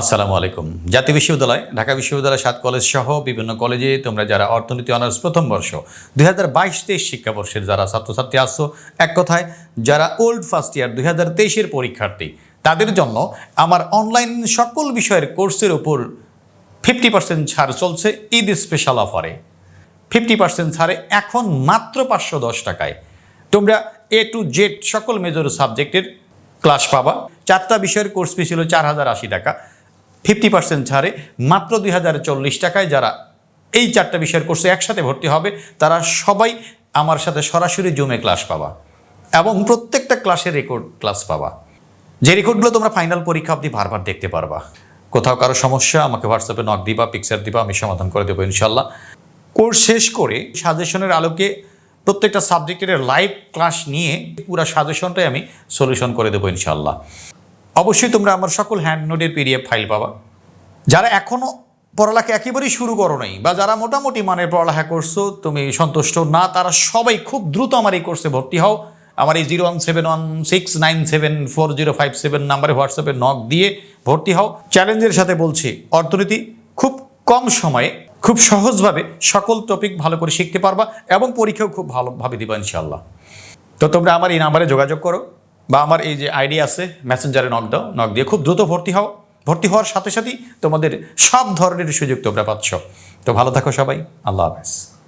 আসসালামু আলাইকুম। জাতীয় বিশ্ববিদ্যালয়, ঢাকা বিশ্ববিদ্যালয় সাত কলেজ সহ বিভিন্ন কলেজে তোমরা যারা অর্থনীতি অনার্স প্রথম বর্ষ, দুই হাজার বাইশ তেইশ শিক্ষাবর্ষের যারা ছাত্রছাত্রী আসছো এক কথায় যারা ওল্ড ফার্স্ট ইয়ার দুই হাজার তেইশের পরীক্ষার্থী, তাদের জন্য আমার অনলাইন সকল বিষয়ের কোর্সের উপর ফিফটি পার্সেন্ট ছাড় চলছে ঈদ স্পেশাল অফারে ফিফটি পার্সেন্ট ছাড়ে এখন মাত্র পাঁচশো দশ টাকায়। তোমরা এ টু জেড সকল মেজর সাবজেক্টের ক্লাস পাবা। চারটা বিষয়ের কোর্স ফি ছিল চার হাজার আশি টাকা। ফিফটি পার্সেন্ট ছাড়ে মাত্র দুই হাজার চল্লিশ টাকায় যারা এই চারটা বিষয়ের কোর্সে একসাথে ভর্তি হবে, তারা সবাই আমার সাথে সরাসরি জুমে ক্লাস পাবা এবং প্রত্যেকটা ক্লাসের রেকর্ড ক্লাস পাবা। যে রেকর্ডগুলো তোমরা ফাইনাল পরীক্ষা অবধি বারবার দেখতে পারবা। কোথাও কারও সমস্যা, আমাকে হোয়াটসঅ্যাপে নক দিবা পিকচার দিবা, আমি সমাধান করে দেবো ইনশাল্লাহ। কোর্স শেষ করে সাজেশনের আলোকে প্রত্যেকটা সাবজেক্টের লাইভ ক্লাস নিয়ে পুরো সাজেশনটাই আমি সলিউশন করে দেবো ইনশাল্লাহ। অবশ্যই তোমরা আমার সকল হ্যান্ড নোটের পিডিএফ ফাইল পাবা। যারা এখনও পড়ালেখা একেবারেই শুরু করো নাই, বা যারা মোটামুটি মানের পড়ালেখা করছ, তুমি সন্তুষ্ট না, তারা সবাই খুব দ্রুত আমার এই কোর্সে ভর্তি হও। আমার এই zero one seven one six nine seven four zero five seven নাম্বারে হোয়াটসঅ্যাপে নক দিয়ে ভর্তি হও। চ্যালেঞ্জের সাথে বলছি, অর্থনীতি খুব কম সময়ে খুব সহজভাবে সকল টপিক ভালো করে শিখতে পারবা এবং পরীক্ষাও খুব ভালোভাবে দিবা ইনশাল্লাহ তো তোমরা আমার এই নাম্বারে যোগাযোগ করো। বা আমার এই যে আইডি আছে মেসেঞ্জারে নক দাও নক দিয়ে খুব দ্রুত ভর্তি হও। ভর্তি হওয়ার সাথে সাথেই তোমাদের সব ধরনের সুযোগ তোমরা পাচ্ছ। তো ভালো থাকো সবাই। আল্লাহ হাফেজ।